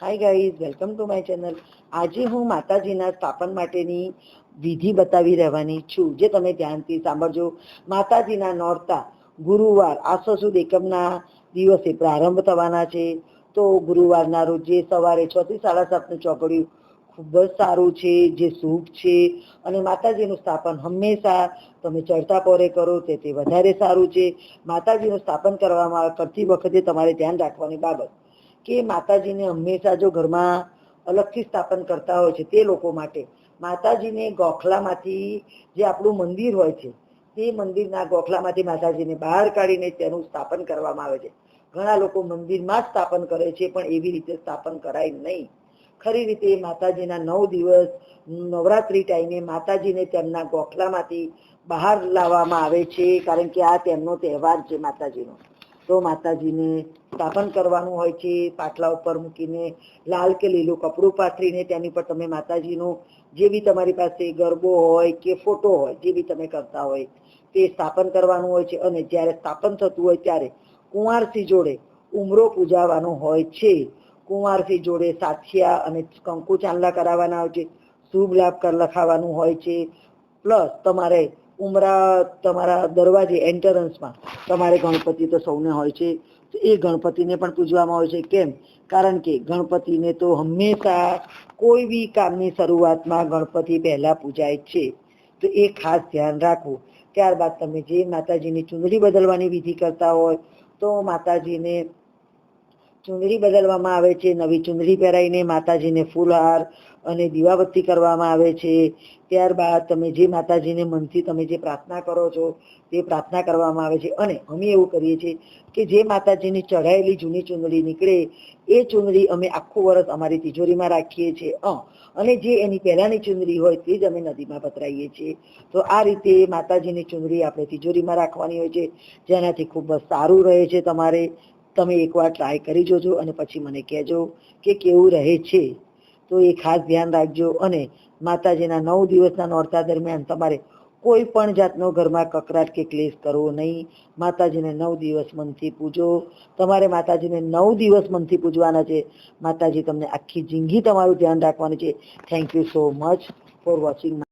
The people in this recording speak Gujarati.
Hi guys welcome to my channel આજે હું માતાજીના સ્થાપન માટેની વિધિ બતાવી રહેવાની છું, જે તમે ધ્યાનથી સાંભળજો. માતાજીના નોરતા ગુરુવાર આસો સુદ એકમના દિવસે પ્રારંભ થવાના છે. તો ગુરુવારના રોજ સવારે છ થી સાડા સાતનું ચોકડિયું ખૂબ જ સારું છે, જે શુભ છે. અને માતાજીનું સ્થાપન હંમેશા તમે ચડતા પોરે કરો, તે તે વધારે સારું છે. માતાજીનું સ્થાપન કરવામાં કરતી વખતે તમારે ધ્યાન રાખવાની બાબત કે માતાજીને હંમેશા જો ઘરમાં અલગથી સ્થાપન કરતા હોય છે તે લોકો માટે, માતાજીને ગોખલામાંથી જે આપણું મંદિર હોય છે, તે મંદિરના ગોખલામાંથી માતાજીને બહાર કાઢીને તેનું સ્થાપન કરવામાં આવે છે. ઘણા લોકો મંદિરમાં સ્થાપન કરે છે, પણ એવી રીતે સ્થાપન કરાય નહીં. ખરી રીતે માતાજીના નવ દિવસ નવરાત્રી ટાઈમે માતાજીને તેમના ગોખલામાંથી બહાર લાવવામાં આવે છે, કારણ કે આ તેમનો તહેવાર છે માતાજીનો. તો માતાજીને સ્થાપન કરવાનું હોય છે, પાટલા ઉપર મૂકીને લાલ કે લીલું કપડું પાથરીને તેની પર તમે માતાજીનું જે બી તમારી પાસે ગરબો હોય કે ફોટો હોય, જે બી તમે કરતા હોય, તે સ્થાપન કરવાનું હોય છે. અને જ્યારે સ્થાપન થતું હોય ત્યારે કુંવારસી જોડે ઉમરો પૂજાવાનો હોય છે. કુંવારસી જોડે સાથિયા અને કંકુ ચાંદલા કરાવવાના હોય છે. શુભ લાભ કર લખાવાનું હોય છે. પ્લસ તમારે ઉમરા તમારા દરવાજે એન્ટરન્સમાં તમારે ગણપતિ તો સૌને હોય છે. એ ગણપતિને પણ પૂજવામાં હોય છે. કેમ? કારણ કે ગણપતિને તો હંમેશા કોઈ બી કામની શરૂઆતમાં ગણપતિ પહેલાં પૂજાય છે. તો એ ખાસ ધ્યાન રાખવું. ત્યારબાદ તમે જે માતાજીની ચૂંદડી બદલવાની વિધિ કરતા હોય, તો માતાજીને ચૂંદડી બદલવામાં આવે છે, નવી ચુંદડી પહેરાઈને માતાજીને ફૂલહાર અને દીવાબત્તી કરવામાં આવે છે. ત્યારબાદ તમે જે માતાજીને મનથી તમે જે પ્રાર્થના કરો છો, તે પ્રાર્થના કરવામાં આવે છે. અને અમે એવું કરીએ છીએ કે જે માતાજીની ચઢાયેલી જૂની ચુંદડી નીકળે, એ ચુંદડી અમે આખું વર્ષ અમારી તિજોરીમાં રાખીએ છીએ. અને જે એની પહેલાંની ચુંદડી હોય, તે જ અમે નદીમાં પતરાઈએ છીએ. તો આ રીતે માતાજીની ચુંદડી આપણે તિજોરીમાં રાખવાની હોય છે. જેનાથી ખૂબ જ સારું રહે છે તમારે તમે એકવાર ટ્રાય કરી જોજો અને પછી મને કહેજો કે કેવું રહે છે. તો એ ખાસ ધ્યાન રાખજો અને માતાજીના નવ દિવસના નોરતા દરમિયાન તમારે કોઈ પણ જાતનો ઘરમાં કકરાટ કે ક્લેશ કરવો નહીં. માતાજીને નવ દિવસ મનથી પૂજો. તમારે માતાજીને નવ દિવસ મનથી પૂજવાના છે. માતાજી તમને આખી જિંદગી તમારું ધ્યાન રાખવાનું છે. Thank you so much for watching